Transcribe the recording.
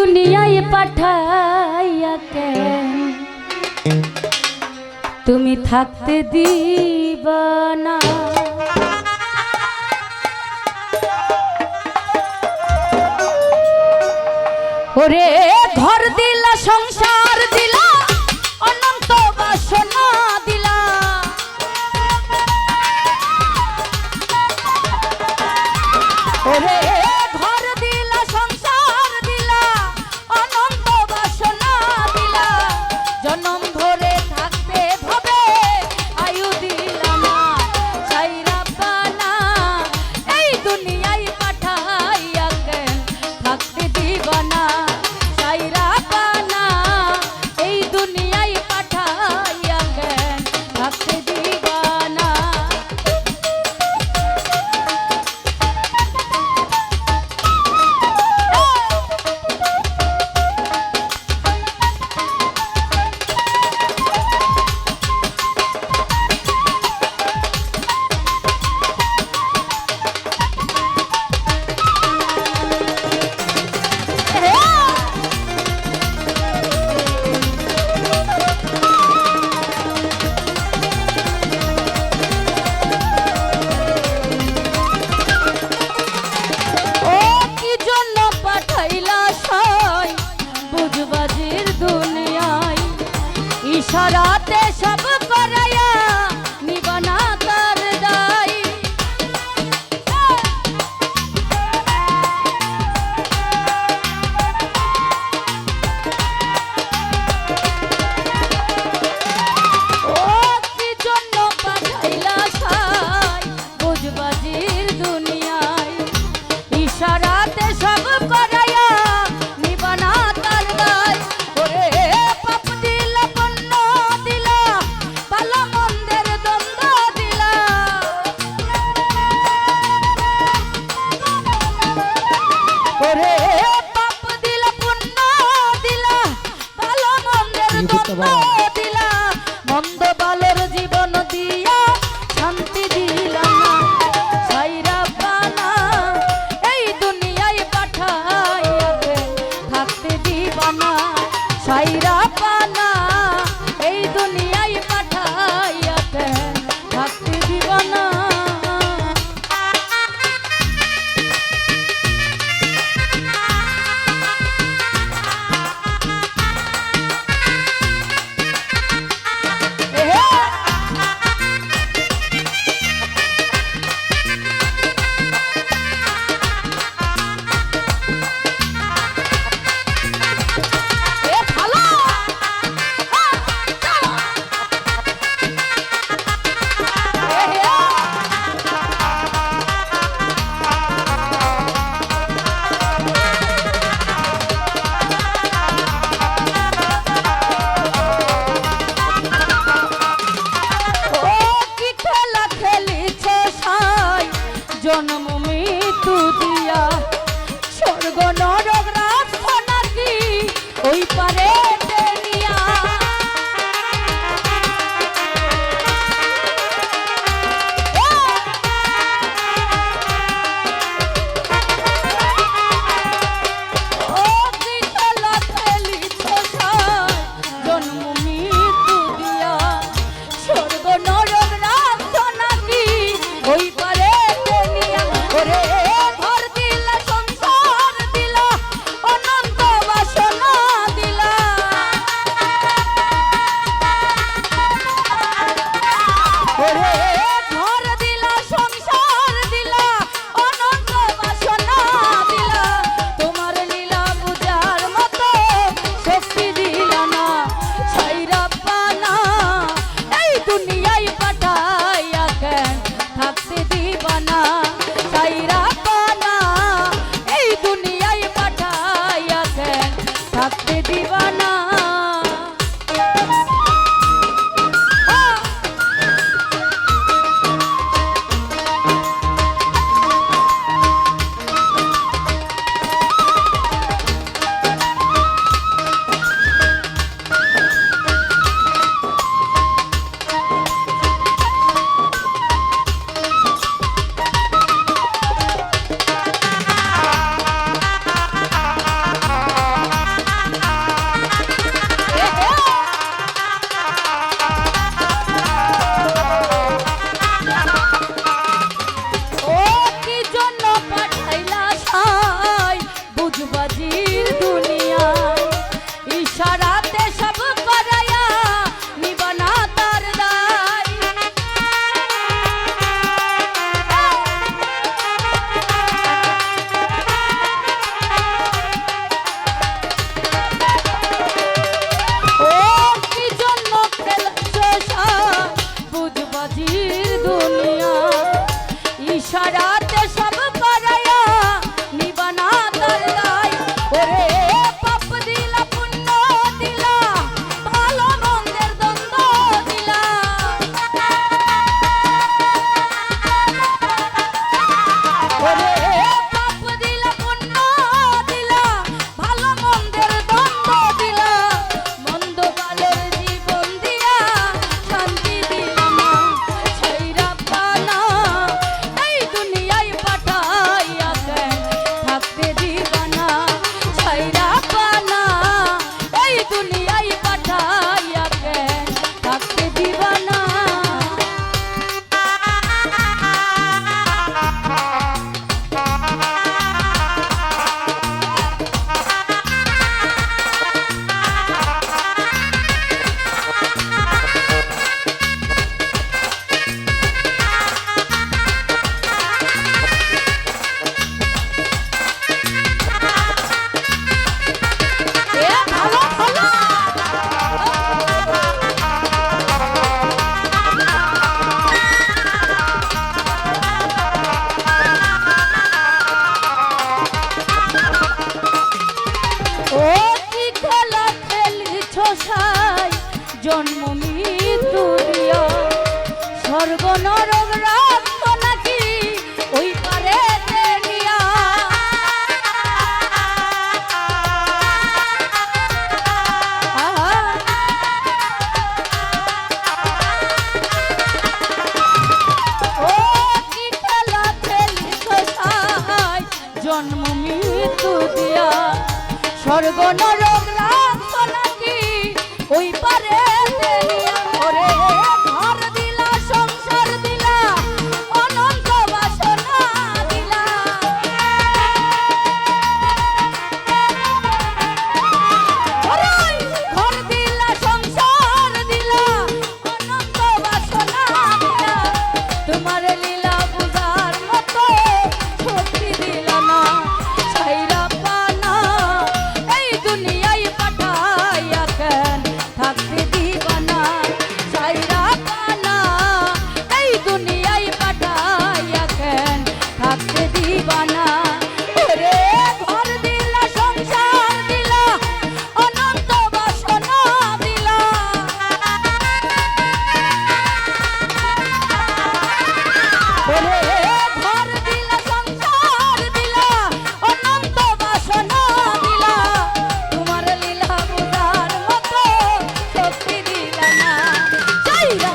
দুনিয়ায় পাঠাইয়া কেন? তুমি থাকতে দিব না ওরে ঘর দিলা সংসার। দিলা, মন্দ বালর জীবন দিয়া শান্তি দিলা না। সাইরা পানা এই দুনিয়ায় পাঠাইয়াতে থাকতে দিবানা সাইরা পানা জন্ম মৃত্যু দিয়া oportunidad. জন্ম মৃত্যু দিয়া। স্বর্গ নরক রাম ওই পারে Ay,